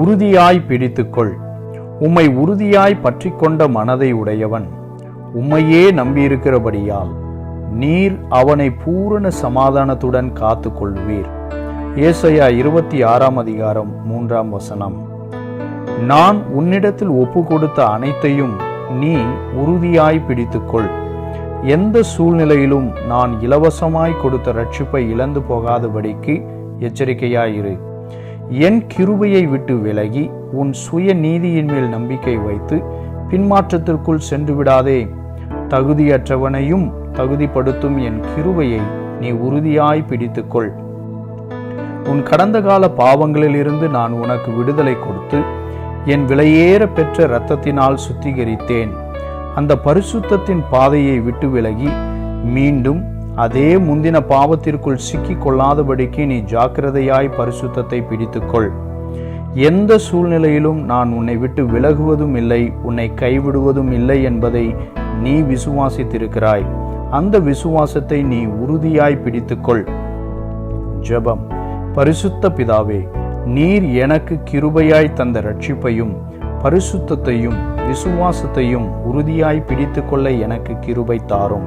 உறுதியாய் பிடித்துக்கொள். உம்மை உறுதியாய் பற்றி கொண்ட மனதை உடையவன். உம்மையே நம்பியிருக்கிறபடியால் நீர் அவனை பூரண சமாதானத்துடன் காத்து கொள்வீர் ஏசையா இருபத்தி ஆறாம் அதிகாரம் மூன்றாம் வசனம். நான் உன்னிடத்தில் ஒப்பு கொடுத்த அனைத்தையும் நீ உறுதியாய் பிடித்துக்கொள். எந்த சூழ்நிலையிலும் நான் இலவசமாய் கொடுத்த ரட்சிப்பை இழந்து போகாதபடிக்கு எச்சரிக்கையாயிரு. என் கிருபையை விட்டு விலகி உன் சுய நீதியின் மேல் நம்பிக்கை வைத்து பின்மாற்றத்திற்குள் சென்று விடாதே. தகுதியற்றவனையும் தகுதிப்படுத்தும் என் கிருபையை நீ உறுதியாய் பிடித்துக்கொள். உன் கடந்த கால பாவங்களிலிருந்து நான் உனக்கு விடுதலை கொடுத்து என் விலையேற பெற்ற இரத்தத்தினால் சுத்திகரித்தேன். அந்த பரிசுத்தத்தின் பாதையை விட்டு விலகி மீண்டும் அதே முந்தின பாவத்திற்குள் சிக்கிக் கொள்ளாதபடிக்கு நீ ஜாக்கிரதையாய் பரிசுத்தத்தை பிடித்துக்கொள். எந்த சூழ்நிலையிலும் நான் உன்னை விட்டு விலகுவதும் இல்லை உன்னை கைவிடுவதும் இல்லை என்பதை நீ விசுவாசித்திருக்கிறாய். அந்த விசுவாசத்தை நீ உறுதியாய் பிடித்துக்கொள். ஜெபம். பரிசுத்த பிதாவே நீர் எனக்கு கிருபையாய் தந்த ரட்சிப்பையும் பரிசுத்தத்தையும் விசுவாசத்தையும் உறுதியாய் பிடித்துக்கொள்ள எனக்கு கிருபை தாரும்.